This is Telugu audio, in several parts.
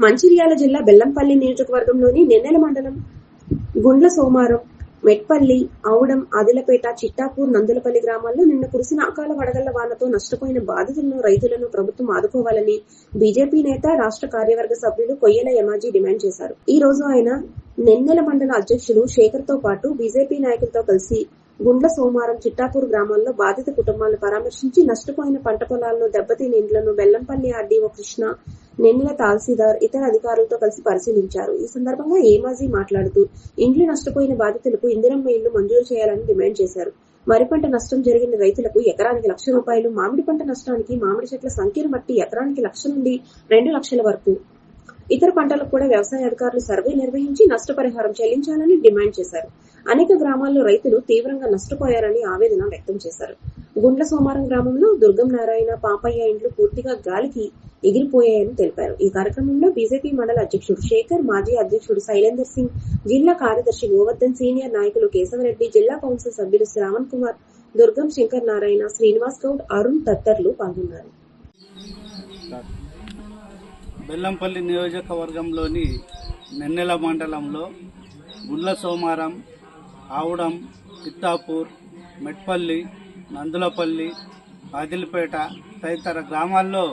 మంచిర్యాల జిల్లా బెల్లంపల్లి నియోజకవర్గంలోని నెన్నెల మండలం గుండ్ల సోమారం మెట్పల్లి ఆవుడం ఆదిలపేట చిట్టాపూర్ నందులపల్లి గ్రామాల్లో నిన్న కురిసిన అకాల వడగళ్ళ వానతో నష్టపోయిన బాధితులను రైతులను ప్రభుత్వం ఆదుకోవాలని బీజేపీ నేత రాష్ట్ర కార్యవర్గ సభ్యులు కొయ్యల యమాజీ డిమాండ్ చేశారు. ఈ రోజు ఆయన నెన్నెల మండల అధ్యక్షులు శేఖర్తో పాటు బీజేపీ నాయకులతో కలిసి గుండ్ల సోమారం చిట్టాపూర్ గ్రామాల్లో బాధిత కుటుంబాలను పరామర్శించి నష్టపోయిన పంట పొలాలను దెబ్బతిన ఇండ్లను బెల్లంపల్లి ఆర్డీఓ కృష్ణ నెమ్మిల తహసీల్దార్ ఇతర అధికారులతో కలిసి పరిశీలించారు. ఈ సందర్భంగా ఏమాజీ మాట్లాడుతూ ఇండ్లు నష్టపోయిన బాధితులకు ఇందిరమ్మ ఇళ్ళు మంజూరు చేయాలని డిమాండ్ చేశారు. వరి పంట నష్టం జరిగిన రైతులకు ఎకరానికి లక్ష రూపాయలు మామిడి పంట నష్టానికి మామిడి చెట్ల సంఖ్యను బట్టి ఎకరానికి లక్ష నుండి రెండు లక్షల వరకు. ఇతర పంటలకు కూడా వ్యవసాయ అధికారులు సర్వే నిర్వహించి నష్టపరిహారం చెల్లించాలని డిమాండ్ చేశారు. అనేక గ్రామాల్లో రైతులు తీవ్రంగా నష్టపోయారని ఆవేదన వ్యక్తం చేశారు. గుండ్ల సోమారం గ్రామంలో దుర్గం నారాయణ పాపయ్య ఇండ్లు పూర్తిగా గాలికి ఎగిరిపోయాయని తెలిపారు. ఈ కార్యక్రమంలో బీజేపీ మండల అధ్యక్షుడు శేఖర్ మాజీ అధ్యక్షుడు శైలేందర్ సింగ్ జిల్లా కార్యదర్శి గోవర్ధన్ సీనియర్ నాయకులు కేశవరెడ్డి జిల్లా కౌన్సిల్ సభ్యులు శ్రావణ్ కుమార్ దుర్గం శంకర్ నారాయణ శ్రీనివాస్ గౌడ్ అరుణ్ తదితరులు పాల్గొన్నారు. బెల్లంపల్లి నియోజకవర్గంలోని నెన్నెల మండలంలో గుండ్ల సోమారం ఆవుడం చిత్తాపూర్ మెట్పల్లి నందులపల్లి ఆదిలపేట తదితర గ్రామాల్లో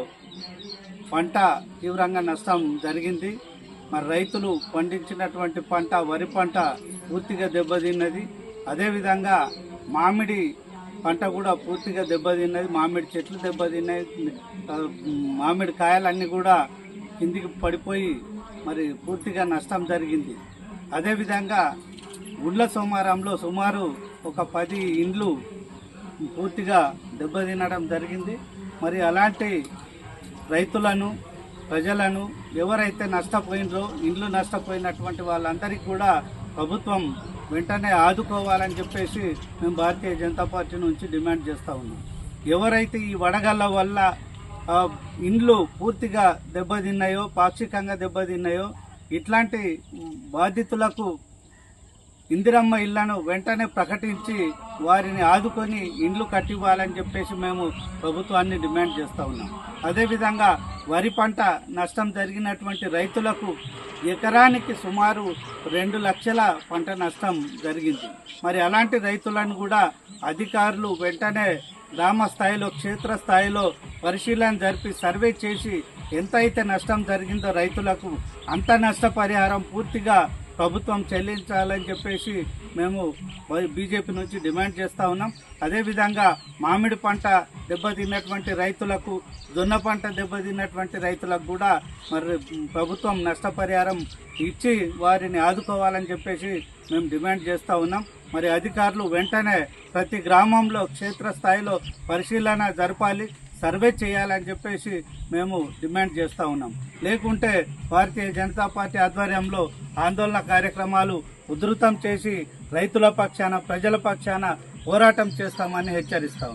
పంట తీవ్రంగా నష్టం జరిగింది. మరి రైతులు పండించినటువంటి పంట వరి పంట పూర్తిగా దెబ్బతిన్నది. అదేవిధంగా మామిడి పంట కూడా పూర్తిగా దెబ్బతిన్నది. మామిడి చెట్లు దెబ్బతిన్నాయి. మామిడి కాయలన్నీ కూడా కిందికి పడిపోయి మరి పూర్తిగా నష్టం జరిగింది. అదేవిధంగా గుండ్ల సోమారంలో సుమారు ఒక పది ఇండ్లు పూర్తిగా దెబ్బతినడం జరిగింది. మరి అలాంటి రైతులను ప్రజలను ఎవరైతే నష్టపోయినరో ఇండ్లు నష్టపోయినటువంటి వాళ్ళందరికీ కూడా ప్రభుత్వం వెంటనే ఆదుకోవాలని చెప్పేసి మేము భారతీయ జనతా పార్టీ నుంచి డిమాండ్ చేస్తూ ఉన్నాం. ఎవరైతే ఈ వడగళ్ళ వల్ల ఇండ్లు పూర్తిగా దెబ్బతిన్నాయో పాక్షికంగా దెబ్బతిన్నాయో ఇట్లాంటి బాధితులకు ఇందిరమ్మ ఇళ్ళను వెంటనే ప్రకటించి వారిని ఆదుకొని ఇండ్లు కట్టివ్వాలని చెప్పేసి మేము ప్రభుత్వాన్ని డిమాండ్ చేస్తూ ఉన్నాం. అదేవిధంగా వరి పంట నష్టం జరిగినటువంటి రైతులకు ఎకరానికి సుమారు రెండు లక్షల పంట నష్టం జరిగింది. మరి అలాంటి రైతులను కూడా అధికారులు వెంటనే గ్రామ స్థాయిలో క్షేత్ర స్థాయిలో పరిశీలన జరిపి సర్వే చేసి ఎంత అయితే నష్టం జరిగిందో రైతులకు అంత నష్టపరిహారం పూర్తిగా ప్రభుత్వం చెల్లించాలని చెప్పేసి మేము బీజేపీ నుంచి డిమాండ్ చేస్తూ ఉన్నాం. అదేవిధంగా మామిడి పంట దెబ్బతిన్నటువంటి రైతులకు జొన్న పంట దెబ్బతిన్నటువంటి రైతులకు కూడా మరి ప్రభుత్వం నష్టపరిహారం ఇచ్చి వారిని ఆదుకోవాలని చెప్పేసి మేము డిమాండ్ చేస్తూ ఉన్నాం. మరి అధికారులు వెంటనే ప్రతి గ్రామంలో క్షేత్రస్థాయిలో పరిశీలన జరపాలి. సర్వే చేయాలని చెప్పేసి మేము డిమాండ్ చేస్తూ ఉన్నాం. లేకుంటే భారతీయ జనతా పార్టీ ఆధ్వర్యంలో ఆందోళన కార్యక్రమాలు ఉధృతం చేసి రైతుల పక్షాన ప్రజల పక్షాన పోరాటం చేస్తామని హెచ్చరిస్తాం.